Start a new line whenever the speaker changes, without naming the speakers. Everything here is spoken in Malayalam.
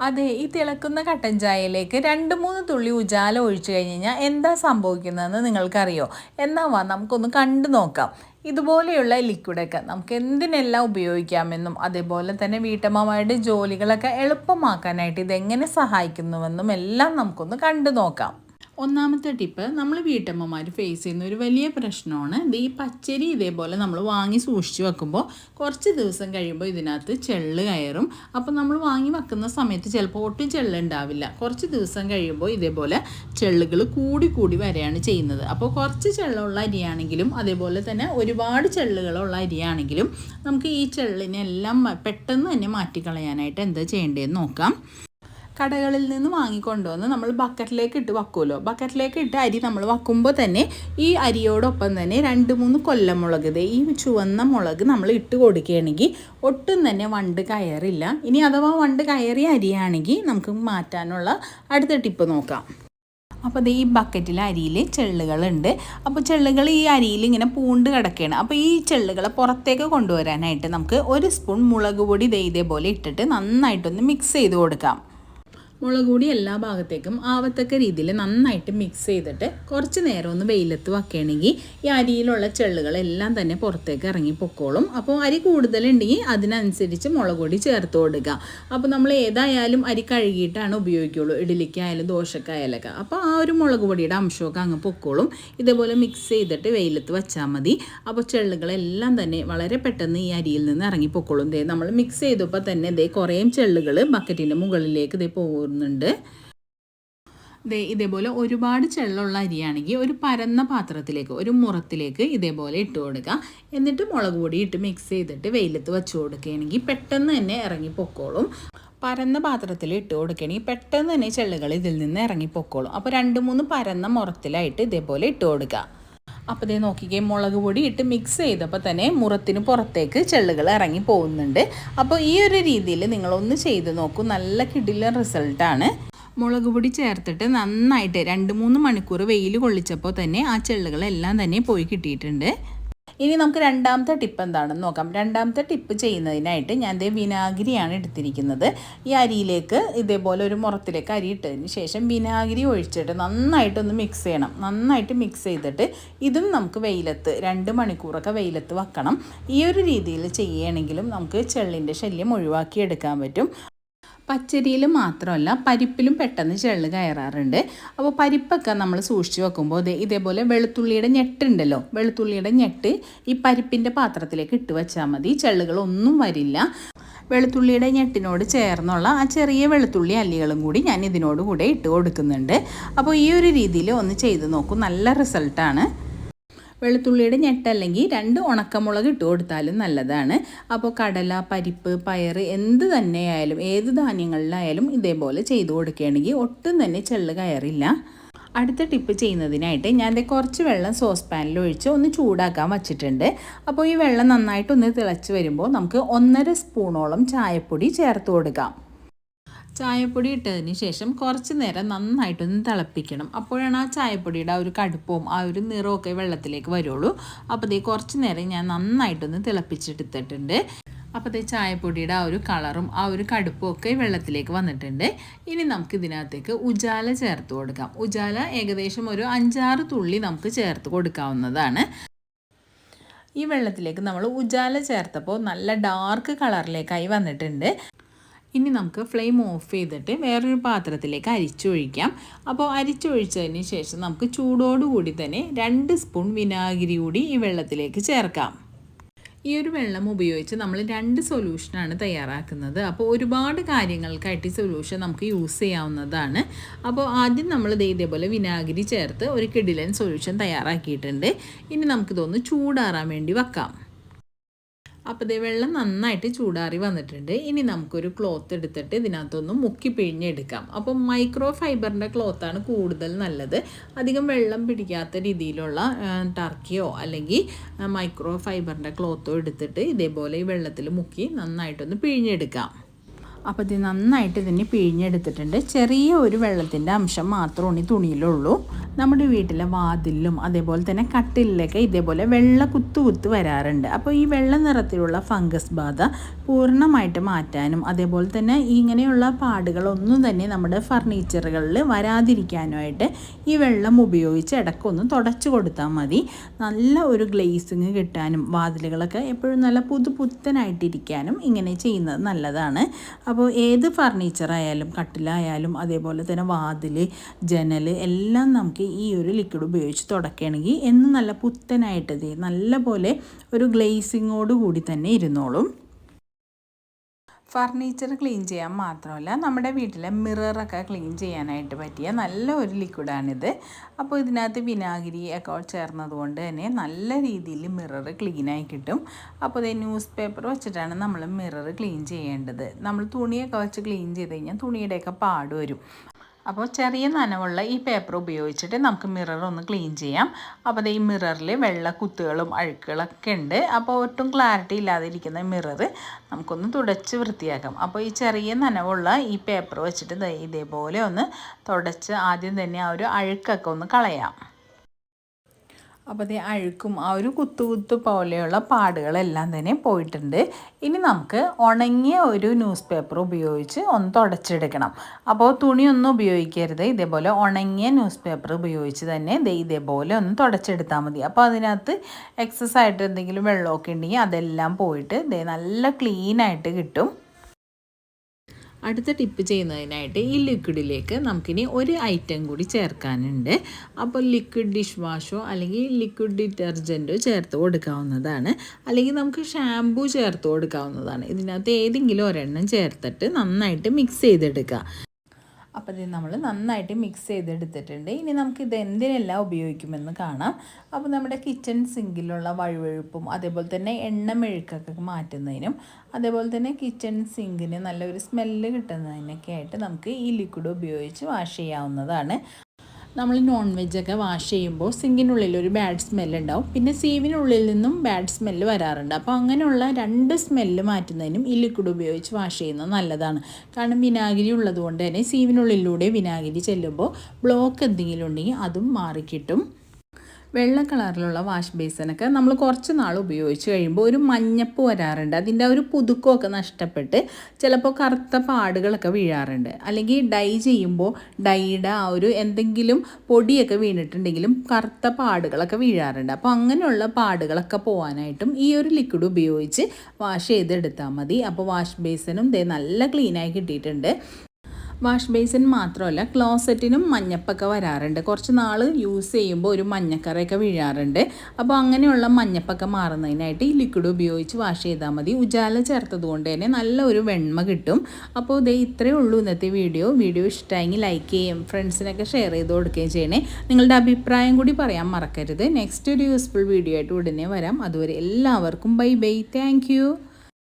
അതെ ഈ തിളക്കുന്ന കട്ടൻ ചായയിലേക്ക് രണ്ട് മൂന്ന് തുള്ളി ഉജാല ഒഴിച്ചു കഴിഞ്ഞ് കഴിഞ്ഞാൽ എന്താ സംഭവിക്കുന്നതെന്ന് നിങ്ങൾക്കറിയോ? എന്നാ വാ നമുക്കൊന്ന് കണ്ടു നോക്കാം. ഇതുപോലെയുള്ള ലിക്വിഡൊക്കെ നമുക്ക് എന്തിനെല്ലാം ഉപയോഗിക്കാമെന്നും അതേപോലെ തന്നെ വീട്ടമ്മമാരുടെ ജോലികളൊക്കെ എളുപ്പമാക്കാനായിട്ട് ഇതെങ്ങനെ സഹായിക്കുന്നുവെന്നും എല്ലാം നമുക്കൊന്ന് കണ്ടു നോക്കാം. ഒന്നാമത്തെ ടിപ്പ് നമ്മൾ വീട്ടമ്മമാർ ഫേസ് ചെയ്യുന്ന ഒരു വലിയ പ്രശ്നമാണ്. ഇത് ഈ പച്ചരി ഇതേപോലെ നമ്മൾ വാങ്ങി സൂക്ഷിച്ച് വെക്കുമ്പോൾ കുറച്ച് ദിവസം കഴിയുമ്പോൾ ഇതിനകത്ത് ചെള്ള് കയറും. അപ്പോൾ നമ്മൾ വാങ്ങി വെക്കുന്ന സമയത്ത് ചിലപ്പോൾ ഒട്ടും ചെള്ള് ഉണ്ടാവില്ല കുറച്ച് ദിവസം കഴിയുമ്പോൾ ഇതേപോലെ ചെള്ളുകൾ കൂടി കൂടി വരെയാണ് ചെയ്യുന്നത്. അപ്പോൾ കുറച്ച് ചെള്ളുള്ള അരിയാണെങ്കിലും അതേപോലെ തന്നെ ഒരുപാട് ചെള്ളുകളുള്ള അരിയാണെങ്കിലും നമുക്ക് ഈ ചെള്ളിനെല്ലാം പെട്ടെന്ന് തന്നെ മാറ്റിക്കളയാനായിട്ട് എന്താ ചെയ്യേണ്ടതെന്ന് നോക്കാം. കടകളിൽ നിന്ന് വാങ്ങിക്കൊണ്ടുവന്ന് നമ്മൾ ബക്കറ്റിലേക്ക് ഇട്ട് വക്കുമല്ലോ. ബക്കറ്റിലേക്ക് ഇട്ട് അരി നമ്മൾ വക്കുമ്പോൾ തന്നെ ഈ അരിയോടൊപ്പം തന്നെ രണ്ട് മൂന്ന് കൊല്ലമുളക് ദേ ഈ ചുവന്ന മുളക് നമ്മൾ ഇട്ട് കൊടുക്കുകയാണെങ്കിൽ ഒട്ടും തന്നെ വണ്ട് കയറില്ല. ഇനി അഥവാ വണ്ട് കയറിയ അരിയാണെങ്കിൽ നമുക്ക് മാറ്റാനുള്ള അടുത്ത ടിപ്പ് നോക്കാം. അപ്പോൾ ദേ ഈ ബക്കറ്റിൽ അരിയിൽ ചെള്ളുകളുണ്ട്. അപ്പോൾ ചെള്ളുകൾ ഈ അരിയിൽ ഇങ്ങനെ പൂണ്ട് കിടക്കുകയാണ്. അപ്പോൾ ഈ ചെള്ളുകളെ പുറത്തേക്ക് കൊണ്ടുവരാനായിട്ട് നമുക്ക് ഒരു സ്പൂൺ മുളക് പൊടി ദേ ഇതേപോലെ ഇട്ടിട്ട് നന്നായിട്ടൊന്ന് മിക്സ് ചെയ്ത് കൊടുക്കാം. മുളക് പൊടി എല്ലാ ഭാഗത്തേക്കും ആവത്തക്ക രീതിയിൽ നന്നായിട്ട് മിക്സ് ചെയ്തിട്ട് കുറച്ച് നേരം ഒന്ന് വെയിലത്ത് വയ്ക്കുകയാണെങ്കിൽ ഈ അരിയിലുള്ള ചെള്ളുകളെല്ലാം തന്നെ പുറത്തേക്ക് ഇറങ്ങി പൊക്കോളും. അപ്പോൾ അരി കൂടുതലുണ്ടെങ്കിൽ അതിനനുസരിച്ച് മുളക് പൊടി ചേർത്ത് കൊടുക്കുക. അപ്പോൾ നമ്മൾ ഏതായാലും അരി കഴുകിയിട്ടാണ് ഉപയോഗിക്കുള്ളൂ. ഇഡലിക്കായാലും ദോശക്കായാലൊക്കെ അപ്പോൾ ആ ഒരു മുളക് പൊടിയുടെ അംശമൊക്കെ അങ്ങ് പൊക്കോളും. ഇതേപോലെ മിക്സ് ചെയ്തിട്ട് വെയിലത്ത് വെച്ചാൽ മതി. അപ്പോൾ ചെള്ളുകളെല്ലാം തന്നെ വളരെ പെട്ടെന്ന് ഈ അരിയിൽ നിന്ന് ഇറങ്ങി പൊക്കോളും. ദേ നമ്മൾ മിക്സ് ചെയ്തപ്പോൾ തന്നെ ദേ കുറേയും ചെള്ളുകൾ ബക്കറ്റിന്റെ മുകളിലേക്ക് ദേ പോകും പോകുന്നുണ്ട് ദേ ഇതേപോലെ ഒരുപാട് ചെള്ളുള്ള അരിയാണെങ്കിൽ ഒരു പരന്ന പാത്രത്തിലേക്ക് ഒരു മുറത്തിലേക്ക് ഇതേപോലെ ഇട്ട് കൊടുക്കുക എന്നിട്ട് മുളക് പൊടി ഇട്ട് മിക്സ് ചെയ്തിട്ട് വെയിലത്ത് വെച്ച് കൊടുക്കുകയാണെങ്കിൽ പെട്ടെന്ന് തന്നെ ഇറങ്ങി പൊക്കോളും. പരന്ന പാത്രത്തിൽ ഇട്ട് കൊടുക്കുകയാണെങ്കിൽ പെട്ടെന്ന് തന്നെ ചെള്ളുകൾ ഇതിൽ നിന്ന് ഇറങ്ങി പൊക്കോളും. അപ്പോൾ രണ്ട് മൂന്ന് പരന്ന മുറത്തിലായിട്ട് ഇതേപോലെ ഇട്ട് കൊടുക്കുക അപ്പോൾ ഇതേ നോക്കിക്കേ മുളക് പൊടി ഇട്ട് മിക്സ് ചെയ്തപ്പോൾ തന്നെ മുറത്തിന് പുറത്തേക്ക് ചെള്ളുകൾ ഇറങ്ങി പോകുന്നുണ്ട്. അപ്പോൾ ഈ ഒരു രീതിയിൽ നിങ്ങളൊന്ന് ചെയ്ത് നോക്കൂ. നല്ല കിടിലൻ റിസൾട്ടാണ് മുളക് പൊടി ചേർത്തിട്ട് നന്നായിട്ട് രണ്ട് മൂന്ന് മണിക്കൂർ വെയിൽ കൊള്ളിച്ചപ്പോൾ തന്നെ ആ ചെള്ളുകളെല്ലാം തന്നെ പോയി കിട്ടിയിട്ടുണ്ട്. ഇനി നമുക്ക് രണ്ടാമത്തെ ടിപ്പ് എന്താണെന്ന് നോക്കാം. രണ്ടാമത്തെ ടിപ്പ് ചെയ്യുന്നതിനായിട്ട് ഞാൻ ഇതേ വിനാഗിരിയാണ് എടുത്തിരിക്കുന്നത്. ഈ അരിയിലേക്ക് ഇതേപോലെ ഒരു മുറത്തിലേക്ക് അരി ഇട്ടതിന് ശേഷം വിനാഗിരി ഒഴിച്ചിട്ട് നന്നായിട്ടൊന്ന് മിക്സ് ചെയ്യണം. നന്നായിട്ട് മിക്സ് ചെയ്തിട്ട് ഇതും നമുക്ക് വെയിലത്ത് രണ്ട് മണിക്കൂറൊക്കെ വെയിലത്ത് വെക്കണം. ഈ ഒരു രീതിയിൽ ചെയ്യുകയാണെങ്കിലും നമുക്ക് ചെള്ളിന്റെ ശല്യം ഒഴിവാക്കിയെടുക്കാൻ പറ്റും. പച്ചരിയിൽ മാത്രമല്ല പരിപ്പിലും പെട്ടെന്ന് ചെള്ള് കയറാറുണ്ട്. അപ്പോൾ പരിപ്പൊക്കെ നമ്മൾ സൂക്ഷിച്ച് വെക്കുമ്പോൾ ഇതേപോലെ വെളുത്തുള്ളിയുടെ ഞെട്ടുണ്ടല്ലോ വെളുത്തുള്ളിയുടെ ഞെട്ട് ഈ പരിപ്പിന്റെ പാത്രത്തിലേക്ക് ഇട്ട് വെച്ചാൽ മതി ചെള്ളുകളൊന്നും വരില്ല. വെളുത്തുള്ളിയുടെ ഞെട്ടിനോട് ചേർന്നുള്ള ആ ചെറിയ വെളുത്തുള്ളി അല്ലികളും കൂടി ഞാൻ ഇതിനോട് കൂടെ ഇട്ട് കൊടുക്കുന്നുണ്ട്. അപ്പോൾ ഈ ഒരു രീതിയിൽ ഒന്ന് ചെയ്ത് നോക്കും നല്ല റിസൾട്ടാണ്. വെളുത്തുള്ളിയുടെ ഞെട്ടല്ലെങ്കിൽ രണ്ട് ഉണക്കമുളക് ഇട്ട് കൊടുത്താലും നല്ലതാണ്. അപ്പോൾ കടല പരിപ്പ് പയർ എന്ത് തന്നെയായാലും ഏത് ധാന്യങ്ങളിലായാലും ഇതേപോലെ ചെയ്തു കൊടുക്കുകയാണെങ്കിൽ ഒട്ടും തന്നെ ചെള്ള് കയറില്ല. അടുത്ത ടിപ്പ് ചെയ്യുന്നതിനായിട്ട് ഞാൻ കുറച്ച് വെള്ളം സോസ് പാനിൽ ഒഴിച്ച് ഒന്ന് ചൂടാക്കാൻ വച്ചിട്ടുണ്ട്. അപ്പോൾ ഈ വെള്ളം നന്നായിട്ടൊന്ന് തിളച്ച് വരുമ്പോൾ നമുക്ക് ഒന്നര സ്പൂണോളം ചായപ്പൊടി ചേർത്ത് കൊടുക്കാം. ചായപ്പൊടി ഇട്ടതിന് ശേഷം കുറച്ച് നേരം നന്നായിട്ടൊന്ന് തിളപ്പിക്കണം. അപ്പോഴാണ് ആ ചായപ്പൊടിയുടെ ആ ഒരു കടുപ്പവും ആ ഒരു നിറമൊക്കെ വെള്ളത്തിലേക്ക് വരുള്ളൂ. അപ്പോൾ ഇതേ കുറച്ച് നേരം ഞാൻ നന്നായിട്ടൊന്ന് തിളപ്പിച്ചെടുത്തിട്ടുണ്ട്. അപ്പോൾ അതേ ചായപ്പൊടിയുടെ ആ ഒരു കളറും ആ ഒരു കടുപ്പും ഒക്കെ വെള്ളത്തിലേക്ക് വന്നിട്ടുണ്ട്. ഇനി നമുക്ക് ഇതിനകത്തേക്ക് ഉജാല ചേർത്ത് കൊടുക്കാം. ഉജാല ഏകദേശം ഒരു അഞ്ചാറ് തുള്ളി നമുക്ക് ചേർത്ത് കൊടുക്കാവുന്നതാണ്. ഈ വെള്ളത്തിലേക്ക് നമ്മൾ ഉജാല ചേർത്തപ്പോൾ നല്ല ഡാർക്ക് കളറിലേക്കായി വന്നിട്ടുണ്ട്. ഇനി നമുക്ക് ഫ്ലെയിം ഓഫ് ചെയ്തിട്ട് വേറൊരു പാത്രത്തിലേക്ക് അരിച്ചൊഴിക്കാം. അപ്പോൾ അരിച്ചൊഴിച്ചതിന് ശേഷം നമുക്ക് ചൂടോടുകൂടി തന്നെ രണ്ട് സ്പൂൺ വിനാഗിരി കൂടി ഈ വെള്ളത്തിലേക്ക് ചേർക്കാം. ഈ ഒരു വെള്ളം ഉപയോഗിച്ച് നമ്മൾ രണ്ട് സൊല്യൂഷനാണ് തയ്യാറാക്കുന്നത്. അപ്പോൾ ഒരുപാട് കാര്യങ്ങൾക്കായിട്ട് ഈ സൊല്യൂഷൻ നമുക്ക് യൂസ് ചെയ്യാവുന്നതാണ്. അപ്പോൾ ആദ്യം നമ്മൾ ഇതേപോലെ വിനാഗിരി ചേർത്ത് ഒരു കിഡിലൻ സൊല്യൂഷൻ തയ്യാറാക്കിയിട്ടുണ്ട്. ഇനി നമുക്കിതൊന്ന് ചൂടാറാൻ വേണ്ടി വെക്കാം. അപ്പോൾ ഇതേ വെള്ളം നന്നായിട്ട് ചൂടാറി വന്നിട്ടുണ്ട്. ഇനി നമുക്കൊരു ക്ലോത്ത് എടുത്തിട്ട് ഇതിനകത്തൊന്ന് മുക്കി പിഴിഞ്ഞെടുക്കാം. അപ്പം മൈക്രോ ഫൈബറിന്റെ ക്ലോത്താണ് കൂടുതൽ നല്ലത്. അധികം വെള്ളം പിടിക്കാത്ത രീതിയിലുള്ള ടർക്കിയോ അല്ലെങ്കിൽ മൈക്രോ ഫൈബറിന്റെ ക്ലോത്തോ എടുത്തിട്ട് ഇതേപോലെ ഈ വെള്ളത്തിൽ മുക്കി നന്നായിട്ടൊന്ന് പിഴിഞ്ഞെടുക്കാം. അപ്പോൾ ഇത് നന്നായിട്ട് ഇതിനെ പിഴിഞ്ഞെടുത്തിട്ടുണ്ട്. ചെറിയ ഒരു വെള്ളത്തിന്റെ അംശം മാത്രമാണ് ഈ തുണിയിലുള്ളൂ. നമ്മുടെ വീട്ടിലെ വാതിലും അതേപോലെ തന്നെ കട്ടിലൊക്കെ ഇതേപോലെ വെള്ള കുത്തു കുത്ത് വരാറുണ്ട്. അപ്പോൾ ഈ വെള്ള നിറത്തിലുള്ള ഫംഗസ് ബാധ പൂർണമായിട്ട് മാറ്റാനും അതേപോലെ തന്നെ ഇങ്ങനെയുള്ള പാടുകളൊന്നും തന്നെ നമ്മുടെ ഫർണിച്ചറുകളിൽ വരാതിരിക്കാനുമായിട്ട് ഈ വെള്ളം ഉപയോഗിച്ച് ഇടക്കൊന്ന് തുടച്ചു കൊടുത്താൽ മതി. നല്ല ഒരു ഗ്ലേസിങ് കിട്ടാനും വാതിലുകളൊക്കെ എപ്പോഴും നല്ല പുതുപുത്തനായിട്ടിരിക്കാനും ഇങ്ങനെ ചെയ്യുന്നത് നല്ലതാണ്. അപ്പോൾ ഏത് ഫർണിച്ചറായാലും കട്ടിലായാലും അതേപോലെ തന്നെ വാതിൽ ജനൽ എല്ലാം നമുക്ക് ഈ ഒരു ലിക്വിഡ് ഉപയോഗിച്ച് തുടക്കുകയാണെങ്കിൽ എന്ന് നല്ല പുത്തനായിട്ട് നല്ല പോലെ ഒരു ഗ്ലേസിങ്ങോട് കൂടി തന്നെ ഇരുന്നോളും. ഫർണിച്ചർ ക്ലീൻ ചെയ്യാൻ മാത്രമല്ല നമ്മുടെ വീട്ടിലെ മിററൊക്കെ ക്ലീൻ ചെയ്യാനായിട്ട് പറ്റിയ നല്ല ഒരു ലിക്വിഡാണിത് അപ്പോൾ ഇതിനകത്ത് വിനാഗിരി ഒക്കെ ചേർന്നതുകൊണ്ട് തന്നെ നല്ല രീതിയിൽ മിറർ ക്ലീനായി കിട്ടും. അപ്പോൾ ഇത് ന്യൂസ് പേപ്പർ വെച്ചിട്ടാണ് നമ്മൾ മിറർ ക്ലീൻ ചെയ്യേണ്ടത്. നമ്മൾ തുണിയൊക്കെ വെച്ച് ക്ലീൻ ചെയ്ത് കഴിഞ്ഞാൽ തുണിയുടെയൊക്കെ പാട് വരും. അപ്പോൾ ചെറിയ നനവുള്ള ഈ പേപ്പർ ഉപയോഗിച്ചിട്ട് നമുക്ക് മിറർ ഒന്ന് ക്ലീൻ ചെയ്യാം. അപ്പോൾ ഈ മിററിൽ വെള്ള കുത്തുകളും അഴുക്കുകളൊക്കെ ഉണ്ട്. അപ്പോൾ ഒട്ടും ക്ലാരിറ്റി ഇല്ലാതിരിക്കുന്ന മിറർ നമുക്കൊന്ന് തുടച്ച് വൃത്തിയാക്കാം. അപ്പോൾ ഈ ചെറിയ നനവുള്ള ഈ പേപ്പർ വെച്ചിട്ട് ഇതേപോലെ ഒന്ന് തുടച്ച് ആദ്യം തന്നെ ആ ഒരു അഴുക്കൊക്കെ ഒന്ന് കളയാം. അപ്പോൾ അതേ അഴുക്കും ആ ഒരു കുത്തു കുത്ത് പോലെയുള്ള പാടുകളെല്ലാം തന്നെ പോയിട്ടുണ്ട്. ഇനി നമുക്ക് ഉണങ്ങിയ ഒരു ന്യൂസ് പേപ്പർ ഉപയോഗിച്ച് ഒന്ന് തുടച്ചെടുക്കണം. അപ്പോൾ തുണിയൊന്നും ഉപയോഗിക്കരുത്. ഇതേപോലെ ഉണങ്ങിയ ന്യൂസ് പേപ്പർ ഉപയോഗിച്ച് തന്നെ ഇതേപോലെ ഒന്ന് തുടച്ചെടുത്താൽ മതി. അപ്പോൾ അതിനകത്ത് എക്സസ് ആയിട്ട് എന്തെങ്കിലും വെള്ളമൊക്കെ ഉണ്ടെങ്കിൽ അതെല്ലാം പോയിട്ട് നല്ല ക്ലീനായിട്ട് കിട്ടും. അടുത്ത ടിപ്പ് ചെയ്യുന്നതിനായിട്ട് ഈ ലിക്വിഡിലേക്ക് നമുക്കിനി ഒരു ഐറ്റം കൂടി ചേർക്കാനുണ്ട്. അപ്പോൾ ലിക്വിഡ് ഡിഷ് വാഷോ അല്ലെങ്കിൽ ലിക്വിഡ് ഡിറ്റർജന്റോ ചേർത്ത് കൊടുക്കാവുന്നതാണ്. അല്ലെങ്കിൽ നമുക്ക് ഷാംപൂ ചേർത്ത് കൊടുക്കാവുന്നതാണ്. ഇതിനകത്ത് ഏതെങ്കിലും ഒരെണ്ണം ചേർത്തിട്ട് നന്നായിട്ട് മിക്സ് ചെയ്തെടുക്കുക. അപ്പോൾ ഇത് നമ്മൾ നന്നായിട്ട് മിക്സ് ചെയ്തെടുത്തിട്ടുണ്ട്. ഇനി നമുക്ക് ഇത് എന്തിനെല്ലാം ഉപയോഗിക്കുമെന്ന് കാണാം. അപ്പോൾ നമ്മുടെ കിച്ചൺ സിങ്കിലുള്ള വഴുവഴുപ്പും അതേപോലെ തന്നെ എണ്ണ മെഴുക്കൊക്കെ മാറ്റുന്നതിനും അതേപോലെ തന്നെ കിച്ചൺ സിങ്കിന് നല്ലൊരു സ്മെല്ല് കിട്ടുന്നതിനൊക്കെ ആയിട്ട് നമുക്ക് ഈ ലിക്വിഡ് ഉപയോഗിച്ച് വാഷ് ചെയ്യാവുന്നതാണ്. നമ്മൾ നോൺ വെജൊക്കെ വാഷ് ചെയ്യുമ്പോൾ സിങ്കിനുള്ളിൽ ഒരു ബാഡ് സ്മെല്ല് ഉണ്ടാവും. പിന്നെ സീവിനുള്ളിൽ നിന്നും ബാഡ് സ്മെല്ല് വരാറുണ്ട്. അപ്പോൾ അങ്ങനെയുള്ള രണ്ട് സ്മെല്ല് മാറ്റുന്നതിനും ഈ ലിക്വിഡ് ഉപയോഗിച്ച് വാഷ് ചെയ്യുന്നത് നല്ലതാണ്. കാരണം വിനാഗിരി ഉള്ളതുകൊണ്ട് തന്നെ സീവിനുള്ളിലൂടെ വിനാഗിരി ചെല്ലുമ്പോൾ ബ്ലോക്ക് എന്തെങ്കിലും ഉണ്ടെങ്കിൽ അതും മാറിക്കിട്ടും. വെള്ള കളറിലുള്ള വാഷ് ബേസിനൊക്കെ നമ്മൾ കുറച്ച് നാൾ ഉപയോഗിച്ച് കഴിയുമ്പോൾ ഒരു മഞ്ഞപ്പ് വരാറുണ്ട്. അതിന്റെ ഒരു പുതുക്കമൊക്കെ നഷ്ടപ്പെട്ട് ചിലപ്പോൾ കറുത്ത പാടുകളൊക്കെ വീഴാറുണ്ട്. അല്ലെങ്കിൽ ഡൈ ചെയ്യുമ്പോൾ ഡൈയുടെ ആ ഒരു എന്തെങ്കിലും പൊടിയൊക്കെ വീണിട്ടുണ്ടെങ്കിലും കറുത്ത പാടുകളൊക്കെ വീഴാറുണ്ട്. അപ്പോൾ അങ്ങനെയുള്ള പാടുകളൊക്കെ പോകാനായിട്ടും ഈ ഒരു ലിക്വിഡ് ഉപയോഗിച്ച് വാഷ് ചെയ്തെടുത്താൽ മതി. അപ്പോൾ വാഷ് ബേസിനും ദേ നല്ല ക്ലീനായി കിട്ടിയിട്ടുണ്ട്. വാഷ് ബേസിൻ മാത്രമല്ല ക്ലോസറ്റിനും മഞ്ഞപ്പൊക്കെ വരാറുണ്ട്. കുറച്ച് നാൾ യൂസ് ചെയ്യുമ്പോൾ ഒരു മഞ്ഞക്കറയൊക്കെ വീഴാറുണ്ട്. അപ്പോൾ അങ്ങനെയുള്ള മഞ്ഞപ്പൊക്കെ മാറുന്നതിനായിട്ട് ഈ ലിക്വിഡ് ഉപയോഗിച്ച് വാഷ് ചെയ്താൽ മതി. ഉജാല ചേർത്തത് കൊണ്ട് തന്നെ നല്ല ഒരു വെണ്മ കിട്ടും. അപ്പോൾ ഇതേ ഇത്രയേ ഉള്ളൂ ഇന്നത്തെ വീഡിയോ. വീഡിയോ ഇഷ്ടമായെങ്കിൽ ലൈക്ക് ചെയ്യും ഫ്രണ്ട്സിനൊക്കെ ഷെയർ ചെയ്ത് കൊടുക്കുകയും ചെയ്യണേ. നിങ്ങളുടെ അഭിപ്രായം കൂടി പറയാൻ മറക്കരുത്. നെക്സ്റ്റ് ഒരു യൂസ്ഫുൾ വീഡിയോ ആയിട്ട് ഉടനെ വരാം. അതുവരെ എല്ലാവർക്കും ബൈ ബൈ താങ്ക്